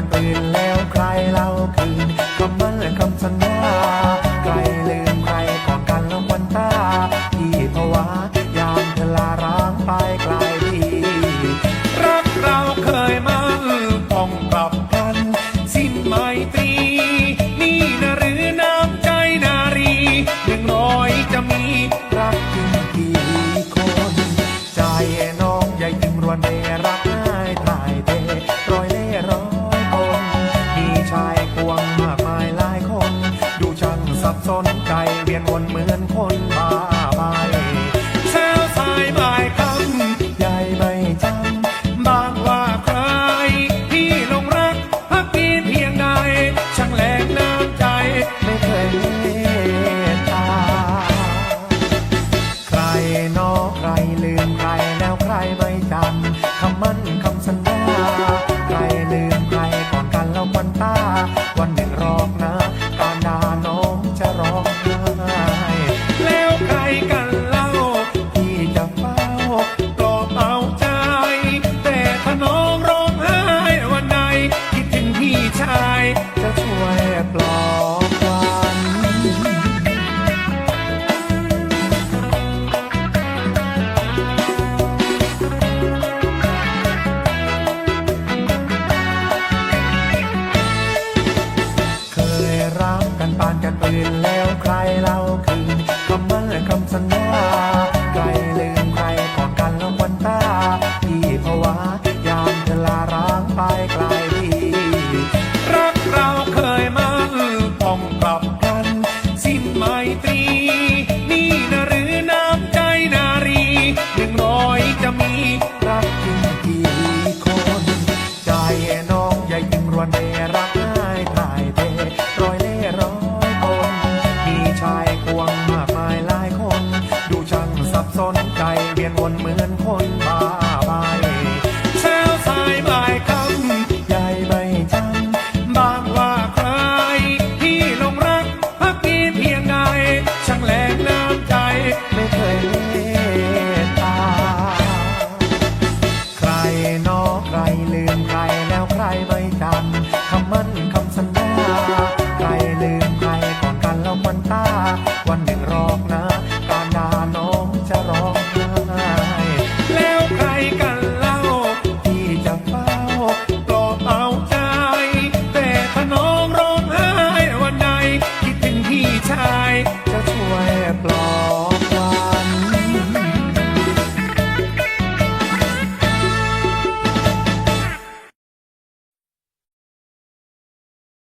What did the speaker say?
ปานกันปืนแล้วใครเล่าคืนคำมั่นคำสัญญาใครลืมใครก่อนกันแล้วควันตาที่ภาวะยามเธอลาร้างไปไกลที่รักเราเคยมั่นต้องกลับกันสิ้นไมตรีนี่นะหรือน้ำใจนารีหนึ่งร้อยจะมีรักจริงกี่คน ใจน้องใหญ่ถึงรวนเดรักง่ายถ่าย สนใจเวียนวนเหมือนคน อื่นแล้วใครเล่าคือคำมั่นและคำสัญญาใครลืมใครกอดกันแล้ววันตาที่ภาวะยามเธอลาร้างไปไกลดีรักเราเคยมั่นต้องกลับกัน สิ้นไมตรี นี่นะหรือน้ำใจนารีหนึ่งร้อยจะมีรักจริงกี่คน ใจน้องใหญ่ยิ่งรวนเด